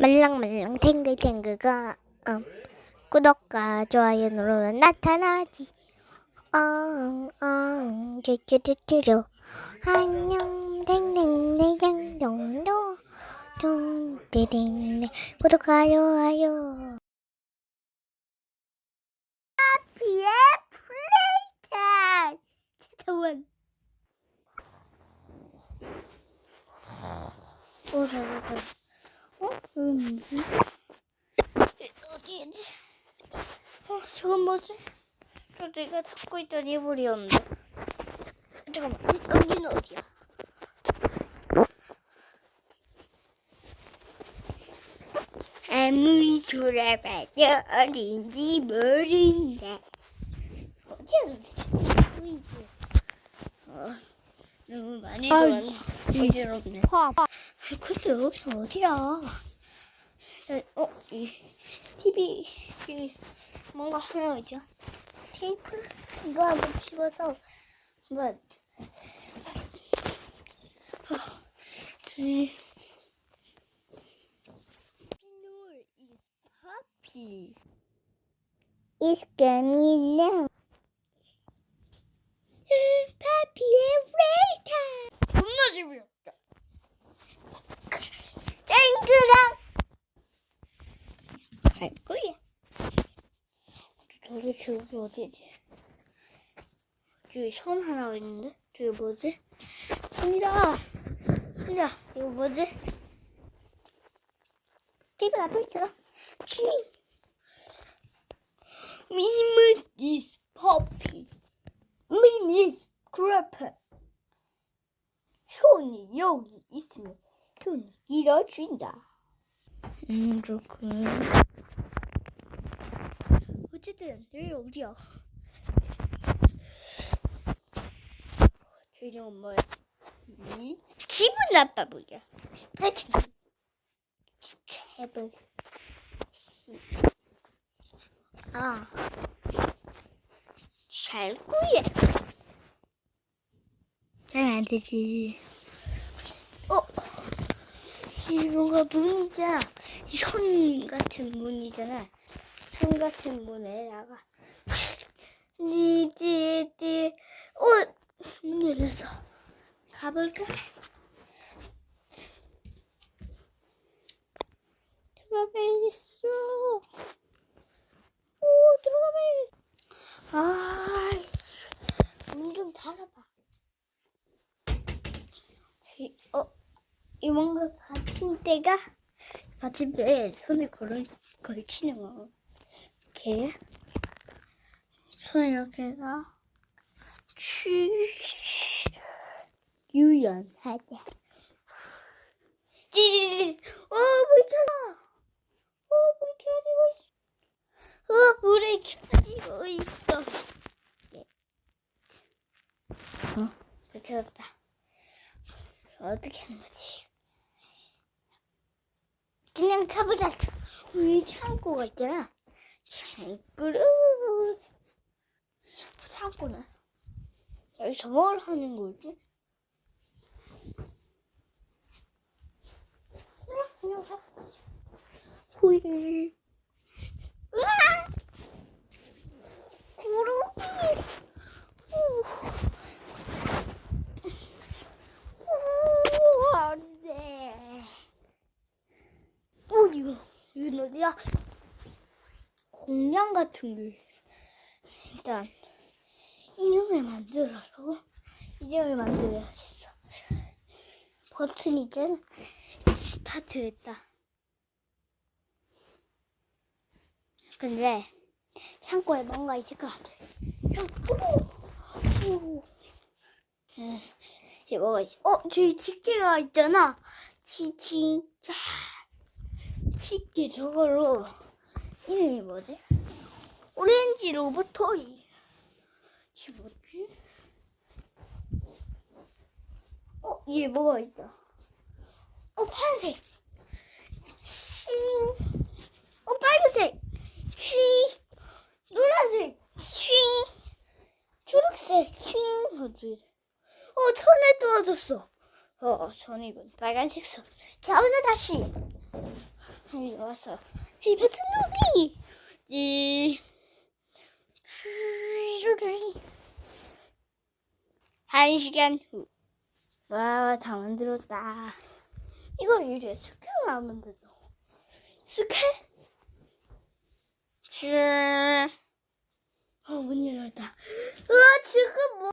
말랑말랑 탱글탱글가 음, 구독과 좋아요 누르면 나타나지. 엉엉 쭈쭈쭈쭈쭈 안녕 탱탱탱탱동도 둥디딩 구독과 좋아요. 하피의 플레이타임! 차타원 오 잘못했어 어? 음. 어디지? 어, 저건 뭐지? 저 내가 찾고 있던 이불이었는데. 잠깐만, 여기는 어디야? 아무리 돌아봐도 어딘지 모른다. 어디야 도대체? 어, 너무 많이 돌았네. 어지럽네. 아, 근데 여기 어디야? 어, 이 TV 이 뭔가 하나 있죠? 테이프 이거 한번 집어서 한번 이 Snore is puppy. It's coming now. Puppy every time. 겁나 재미없다. 쨍그랑 갈 거야. 도대체 여기 어디지? 저기 손 하나 있는데? 저기 뭐지? 손이다! 손이다! 이거 뭐지? TV가 또 있잖아. 치! 미미 is puppy. 미미 is crapper. 손이 여기 있으면 손이 길어진다. 음, 그렇군. 어쨌든 여기 어디야? 저 이름은 뭐야? 이 기분 나빠 보여. 하여튼 해볼 시. 아, 잘 구해. 잘안 되지. 어, 이 뭔가 문이잖아. 이선 같은 문이잖아. 선 같은 문에다가 니디디 어, 문 열렸어. 가볼까? 들어가봐야겠어. 오, 들어가봐야겠어. 아이씨, 문좀 닫아봐. 이, 어, 이 뭔가 받침대가 받침대에 손을 걸어, 걸치는 거. 이렇게. 손을 이렇게 해서 취 유연하게. 찌 어, 물이 켜져. 어, 물이 켜지고 있어. 어, 물이 켜지고 있어. 예. 어, 불 켜졌다. 어떻게 하는 거지? 그냥 가보자. 우리 창고가 있잖아. 창고로. 창고는 여기서 뭘 하는 거지? 호일. 으아! 구름이. 우. 우, 안 돼. 어, 이거, 이건 어디야? 공룡 같은 게. 일단, 인형을 만들어서, 인형을 만들어야겠어. 버튼 이제 스타트 했다. 근데, 창고에 뭔가 있을 것 같아. 창고, 오! 오. 음, 이게 뭐가 있어? 어, 저기 집게가 있잖아. 치치, 자. 집게 저걸로, 이름이 뭐지? 오렌지 로봇 토이. 이 뭐지? 어, 얘 뭐가 있다. 어, 파란색. 싱. 어, 빨간색. 쉬. 노란색. 쉬. 초록색. 쉬. 어디? 어, 손에 떨어졌어. 어, 손이군. 빨간색 손. 가보자, 다시. 어, 여기 왔어. 헤이 베트남 이. 이. 한 시간 후. 와, 다 만들었다. 이걸 이제 스캔을 안 만든다. 스캔? 쯔. 어, 문 열었다. 으아, 지금 뭐.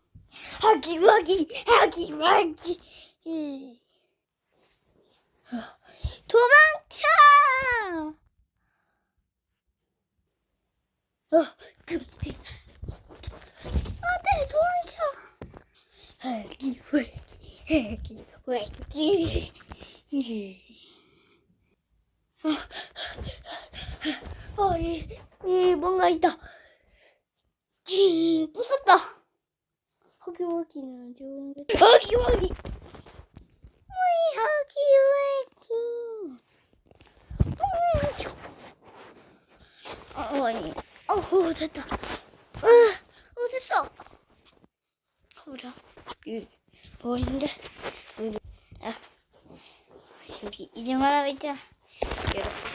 하기, 하기, 하기, 하기. 이. 어, 도망쳐! 어, 그, 그. 안돼, 도망쳐! 하기, 하기, 하기, 하기. 어, 어, 이, 이, 뭔가 있다. 쥐, 부쉈다. 허기허기는 좋은데. 허기허기. 어이, 허기허기. 어, 아 니. 어, 됐다. 으, 어, 됐어. 가보자. 여기, 뭐 있는데? 여기, 아, 여기 인형 하나 있잖아. 이렇게.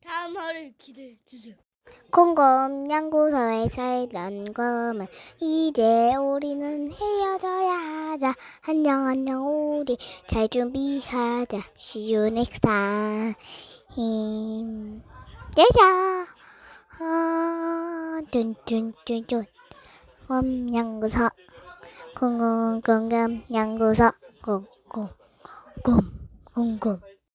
다음 화를 기대해 주세요. 연구소에 살던 곰은 이제 우리는 헤어져야 하자. 안녕 안녕 우리 잘 준비하자. See you next time. 힘내자. 아, 뚠뚠뚠뚠 곰 연구소 콩콩 콩곰 연구소 콩콩 곰 콩곰